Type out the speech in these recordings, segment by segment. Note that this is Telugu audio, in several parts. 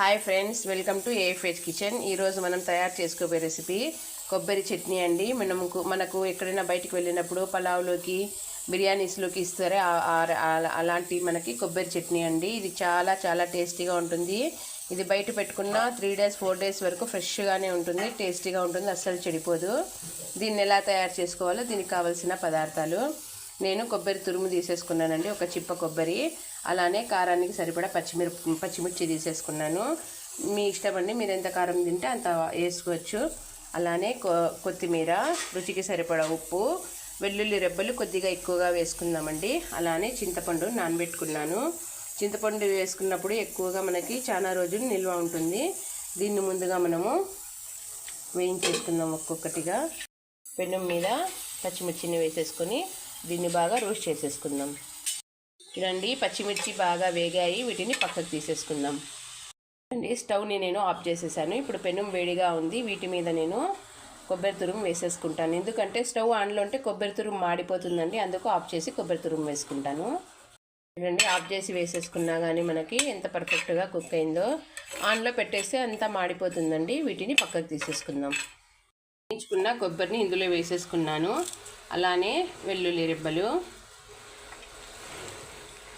Hi friends welcome to AFH kitchen. ఈరోజు మనం తయారు చేసుకోబోయే రెసిపీ కొబ్బరి చట్నీ అండి. మనము మనకు ఎక్కడైనా బయటికి వెళ్ళినప్పుడు పలావ్లోకి బిర్యానీస్లోకి ఇస్తారే అలాంటి మనకి కొబ్బరి చట్నీ అండి. ఇది చాలా చాలా టేస్టీగా ఉంటుంది. ఇది బయట పెట్టుకున్న త్రీ డేస్ ఫోర్ డేస్ వరకు ఫ్రెష్గానే ఉంటుంది టేస్టీగా ఉంటుంది అస్సలు చెడిపోదు. దీన్ని ఎలా తయారు చేసుకోవాలో దీనికి కావాల్సిన పదార్థాలు. నేను కొబ్బరి తురుము తీసేసుకున్నానండి ఒక చిప్ప కొబ్బరి. అలానే కారానికి సరిపడా పచ్చిమిరప పచ్చిమిర్చి తీసేసుకున్నాను. మీ ఇష్టం అండి మీరు ఎంత కారం తింటే అంత వేసుకోవచ్చు. అలానే కొ కొత్తిమీర రుచికి సరిపడా ఉప్పు వెల్లుల్లి రెబ్బలు కొద్దిగా ఎక్కువగా వేసుకుందామండి. అలానే చింతపండు నానబెట్టుకున్నాను. చింతపండు వేసుకున్నప్పుడు ఎక్కువగా మనకి చాలా రోజులు నిల్వ ఉంటుంది. దీన్ని ముందుగా మనము వేయించేసుకుందాం ఒక్కొక్కటిగా. పెనం మీద పచ్చిమిర్చిని వేసేసుకొని దీన్ని బాగా రోస్ట్ చేసేసుకుందాం. చూడండి పచ్చిమిర్చి బాగా వేగాయి. వీటిని పక్కకు తీసేసుకుందాం. అండి స్టవ్ని నేను ఆఫ్ చేసేసాను. ఇప్పుడు పెనం వేడిగా ఉంది. వీటి మీద నేను కొబ్బరి తురుము వేసేసుకుంటాను. ఎందుకంటే స్టవ్ ఆన్లో ఉంటే కొబ్బరి తురుము మాడిపోతుందండి. అందుకు ఆఫ్ చేసి కొబ్బరి తురుము వేసుకుంటాను. చూడండి ఆఫ్ చేసి వేసేసుకున్నా కానీ మనకి ఎంత పర్ఫెక్ట్గా కుక్ అయిందో. ఆన్లో పెట్టేస్తే అంతా మాడిపోతుందండి. వీటిని పక్కకు తీసేసుకుందాం. వేయించుకున్న కొబ్బరిని ఇందులో వేసేసుకున్నాను. అలానే వెల్లుల్లి రెబ్బలు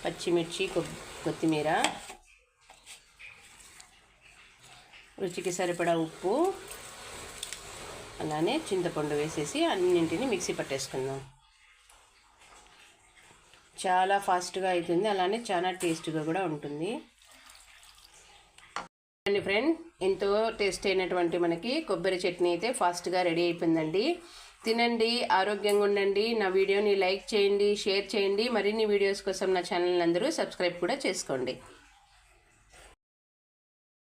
పచ్చిమిర్చి కొత్తిమీర రుచికి సరిపడా ఉప్పు అలానే చింతపండు వేసేసి అన్నింటిని మిక్సీ పట్టేసుకుందాం. చాలా ఫాస్ట్గా అవుతుంది అలానే చాలా టేస్ట్గా కూడా ఉంటుంది. అండి ఫ్రెండ్ ఎంతో టేస్ట్ అయినటువంటి మనకి కొబ్బరి చట్నీ అయితే ఫాస్ట్గా రెడీ అయిపోయిందండి. తినండి ఆరోగ్యంగా ఉండండి. నా వీడియోని లైక్ చేయండి షేర్ చేయండి. మరిన్ని వీడియోస్ కోసం నా ఛానల్ అందరూ సబ్స్క్రైబ్ కూడా చేసుకోండి.